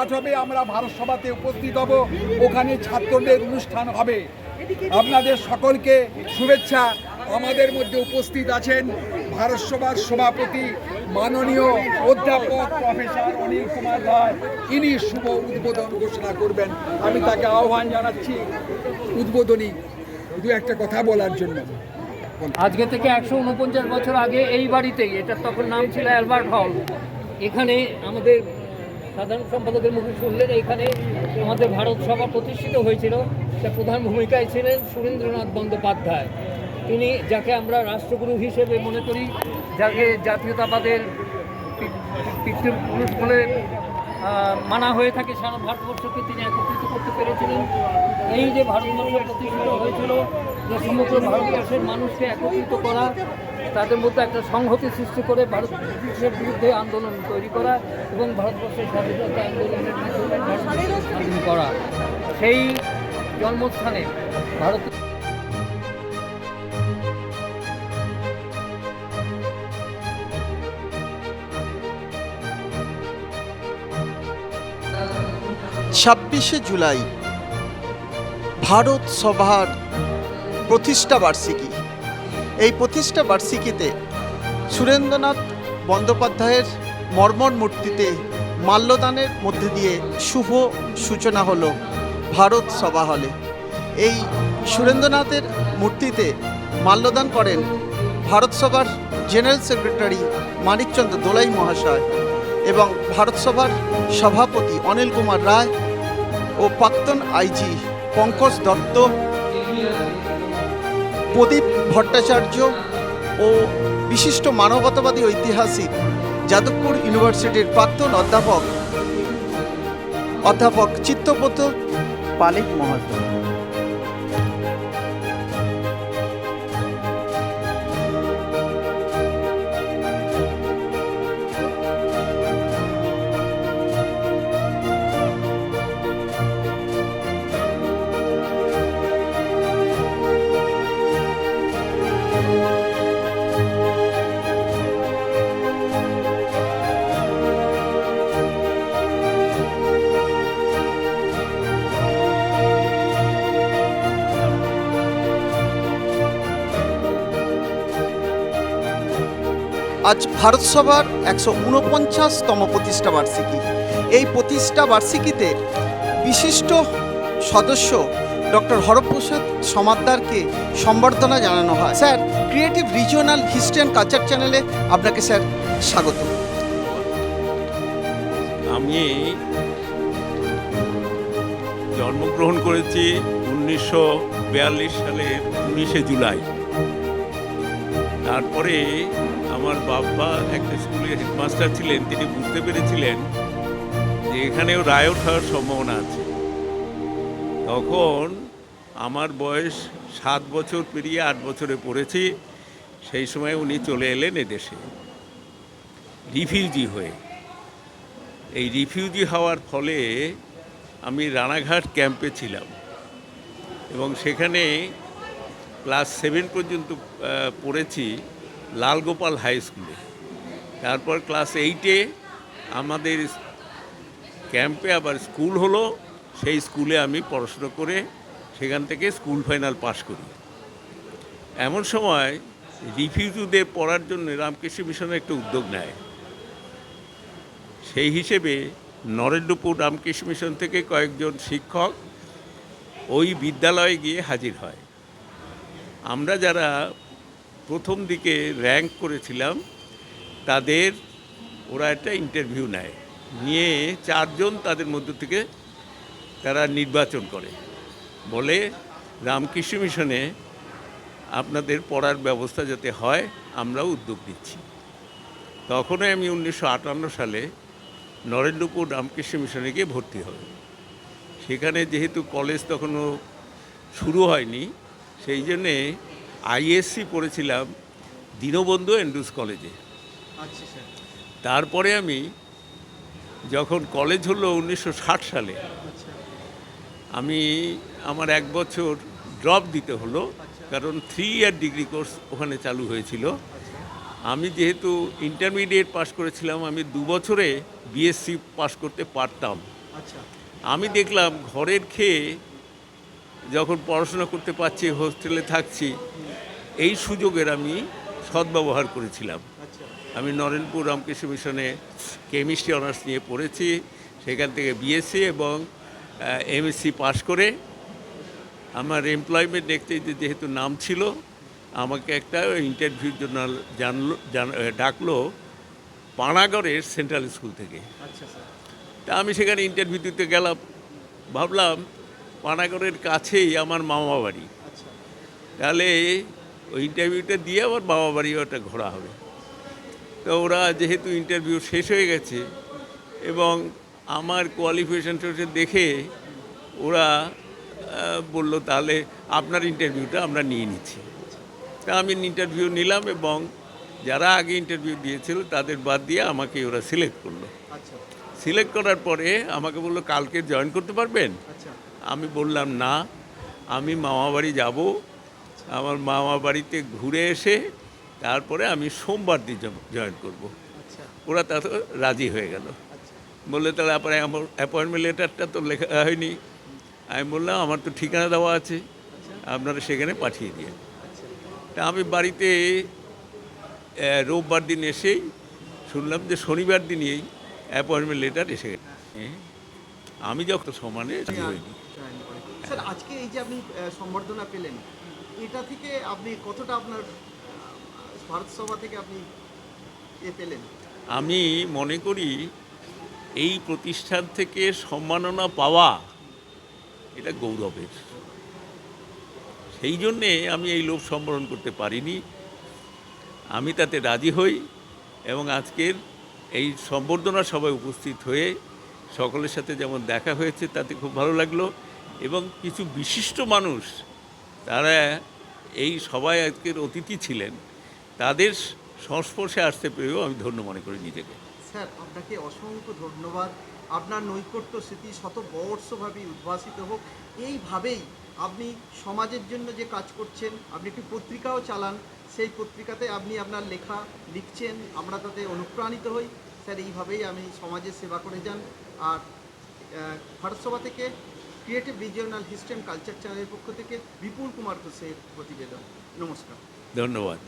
আজ হবে আমরা ভারত সভাতে উপস্থিত হব। ওখানে ছাত্রদের অনুষ্ঠান হবে। আপনাদের সকলকে শুভেচ্ছা। আমাদের মধ্যে উপস্থিত আছেন ভারত সভার সভাপতি মাননীয় অধ্যাপক প্রফেসর অনিল কুমার রায়। ইনি শুভ উদ্বোধন ঘোষণা করবেন। আমি তাকে আহ্বান জানাচ্ছি উদ্বোধনী দু একটা কথা বলার জন্য। আজকে থেকে একশো উনপঞ্চাশ বছর আগে এই বাড়িতেই এটা তখন নাম ছিল অ্যালবার্ট হল। এখানে আমাদের সাধারণ সম্পাদকের মুখে শুনলেন এখানে আমাদের ভারত সভা প্রতিষ্ঠিত হয়েছিল। তার প্রধান ভূমিকায় ছিলেন সুরেন্দ্রনাথ বন্দ্যোপাধ্যায়। তিনি যাকে আমরা রাষ্ট্রগুরু হিসেবে মনে করি, যাকে জাতীয়তাবাদের পিতৃপুরুষ বলে মানা হয়ে থাকে সারা ভারতবর্ষকে, তিনি একত্রিত করতে পেরেছিলেন। এই যে ভারতবর্ষ প্রতিষ্ঠিত হয়েছিল, যে সমগ্র ভারতবর্ষের মানুষকে একত্রিত করা তাদের মধ্যে একটা সংহতি সৃষ্টি করে ভারত ব্রিটিশের বিরুদ্ধে আন্দোলন তৈরি করা এবং ভারতবর্ষের স্বাধীনতা আন্দোলনের মাধ্যমে করা। সেই জন্মস্থানে ভারত ছাব্বিশে জুলাই ভারত সভার প্রতিষ্ঠা বার্ষিকী এই প্রতিষ্ঠা বার্ষিকীতে সুরেন্দ্রনাথ বন্দ্যোপাধ্যায়ের মর্মর মূর্তিতে মাল্যদানের মধ্যে দিয়ে শুভ সূচনা হলো ভারত সভা হলে। এই সুরেন্দ্রনাথের মূর্তিতে মাল্যদান করেন ভারত সভার জেনারেল সেক্রেটারি মানিকচন্দ্র দোলাই মহাশয় এবং ভারত সভার সভাপতি অনিল কুমার রায় ও প্রাক্তন আইজি পঙ্কজ দত্ত। প্রদীপ ভট্টাচার্য ও বিশিষ্ট মানবতাবাদী ঐতিহাসিক যাদবপুর ইউনিভার্সিটির প্রাক্তন অধ্যাপক অধ্যাপক চিত্তপত পালিক মহাশয় আজ ভারত সভার একশো উনপঞ্চাশতম প্রতিষ্ঠা বার্ষিকী। এই প্রতিষ্ঠা বার্ষিকীতে বিশিষ্ট সদস্য ডক্টর হরপ্রসাদ সমাদ্দারকে সম্বর্ধনা জানানো হয়। Sir creative regional history and culture চ্যানেলে আপনাকে স্যার স্বাগত। আমি জন্মগ্রহণ করেছি উনিশশো বিয়াল্লিশ সালের উনিশে জুলাই। তারপরে আমার বাবা একটা স্কুলে হেডমাস্টার ছিলেন, তিনি বুঝতে পেরেছিলেন যে এখানেও রায়ট হওয়ার সম্ভাবনা আছে। তখন আমার বয়স সাত বছর পেরিয়ে আট বছরে পড়েছি, সেই সময় উনি চলে এলেন এদেশে। রিফিউজি হয়ে। এই রিফিউজি হওয়ার ফলে আমি রানাঘাট ক্যাম্পে ছিলাম এবং সেখানে ক্লাস সেভেন পর্যন্ত পড়েছি লালগোপাল হাই স্কুলে। তারপর ক্লাস এইটে আমাদের ক্যাম্পে আবার স্কুল হলো, সেই স্কুলে আমি পড়াশুনো করে সেখান থেকে স্কুল ফাইনাল পাশ করি। এমন সময় রিফিউজিদের পড়ার জন্য রামকৃষ্ণ মিশনের একটা উদ্যোগ নেয়। সেই হিসেবে নরেন্দ্রপুর রামকৃষ্ণ মিশন থেকে কয়েকজন শিক্ষক ওই বিদ্যালয়ে গিয়ে হাজির হয়। আমরা যারা প্রথম দিকে র্যাঙ্ক করেছিলাম, তাদের, ওরা একটা ইন্টারভিউ নেয়। নিয়ে চারজন তাদের মধ্য থেকে তারা নির্বাচন করে। বলে, রামকৃষ্ণ মিশনে আপনাদের পড়ার ব্যবস্থা যাতে হয় আমরাও উদ্যোগ নিচ্ছি। তখনই আমি উনিশশো আটান্ন সালে নরেন্দ্রপুর রামকৃষ্ণ মিশনে গিয়ে ভর্তি হই সেখানে যেহেতু কলেজ তখনও শুরু হয়নি সেই জন্যে আইএসসি পড়েছিলাম দীনবন্ধু অ্যান্ড্রুস কলেজে। তারপরে আমি যখন কলেজ হলো উনিশশো ষাট সালে আমি আমার এক বছর ড্রপ দিতে হলো কারণ থ্রি ইয়ার ডিগ্রি কোর্স ওখানে চালু হয়েছিল। আমি যেহেতু ইন্টারমিডিয়েট পাশ করেছিলাম আমি দু বছরে বিএসসি পাশ করতে পারতাম। আচ্ছা। আমি দেখলাম ঘরের খেয়ে যখন পড়াশোনা করতে পারছি হোস্টেলে থাকছি এই সুযোগের আমি সদ্ব্যবহার করেছিলাম। আচ্ছা। আমি নরেনপুর রামকৃষ্ণ মিশনে কেমিস্ট্রি অনার্স নিয়ে পড়েছি সেখান থেকে বিএসসি এবং এমএসসি পাশ করে আমার এমপ্লয়মেন্ট দেখতে যেহেতু নাম ছিল আমাকে একটা ইন্টারভিউর জন্য জানলো জান- ডাকলো পানাগড়ের সেন্ট্রাল স্কুল থেকে। আচ্ছা তা আমি সেখানে ইন্টারভিউ দিতে গেলাম ভাবলাম পানাগড়ের কাছেই আমার মামা বাড়ি। আচ্ছা। তাহলে ওই ইন্টারভিউটা দিয়ে আমার বাবা বাড়িও একটা ঘোরা হবে। তো ওরা যেহেতু ইন্টারভিউ শেষ হয়ে গেছে এবং আমার কোয়ালিফিকেশান কোয়ালিফিকেশন দেখে ওরা বলল তাহলে আপনার ইন্টারভিউটা আমরা নিয়ে নিচ্ছি। তা আমি ইন্টারভিউ নিলাম এবং যারা আগে ইন্টারভিউ দিয়েছিল তাদের বাদ দিয়ে আমাকে ওরা সিলেক্ট করল। আচ্ছা। সিলেক্ট করার পরে আমাকে বলল কালকে জয়েন করতে পারবেন? আচ্ছা। আমি বললাম না আমি মামা বাড়ি যাব। আমার মামা বাড়িতে ঘুরে এসে তারপরে আমি সোমবার দিন জয়েন করব। আচ্ছা। ওরা তাতে রাজি হয়ে গেল। আচ্ছা। বললে তাহলে আপনার আমার অ্যাপয়েন্টমেন্ট লেটারটা তো লেখা হয়নি। আমি বললাম আমার তো ঠিকানা দেওয়া আছে। আপনারা সেখানে পাঠিয়ে দিয়ে আচ্ছা। তা আমি বাড়িতে রোববার দিন এসেই শুনলাম যে শনিবার দিনই অ্যাপয়েন্টমেন্ট লেটার এসে গেছে। আমি যখন সমানে। স্যার আজকে এই যে আপনি সম্বর্ধনা পেলেন এটা থেকে আপনি কতটা আপনার ভারত সভা থেকে আপনি এ পেলেন? আমি মনে করি এই প্রতিষ্ঠান থেকে সম্মাননা পাওয়া এটা গৌরবের। সেই জন্যে আমি এই লোভ সম্বরণ করতে পারিনি। আমি তাতে রাজি হই এবং আজকের এই সম্বর্ধনা সভায় উপস্থিত হয়ে সকলের সাথে যেমন দেখা হয়েছে, তাতে খুব ভালো লাগল। এবং কিছু বিশিষ্ট মানুষ, তারা এই সবাই আজকের অতিথি ছিলেন। তাদের সংস্পর্শে আসতে পেরেও আমি ধন্য মনে করি নিজেকে। স্যার, আপনাকে অসংখ্য ধন্যবাদ। আপনার নৈকট্য স্মৃতি শত বর্ষভাবে উদ্ভাসিত হোক। এইভাবেই আপনি সমাজের জন্য যে কাজ করছেন, আপনি একটি পত্রিকাও চালান, সেই পত্রিকাতে আপনি আপনার লেখা লিখছেন, আমরা তাতে অনুপ্রাণিত হই। স্যার, এইভাবেই আমি সমাজের সেবা করে যান। আর ভারতসভা থেকে creative regional history and culture চ্যানেলের পক্ষ থেকে বিপুল কুমার ঘোষের প্রতিবেদন। নমস্কার। ধন্যবাদ।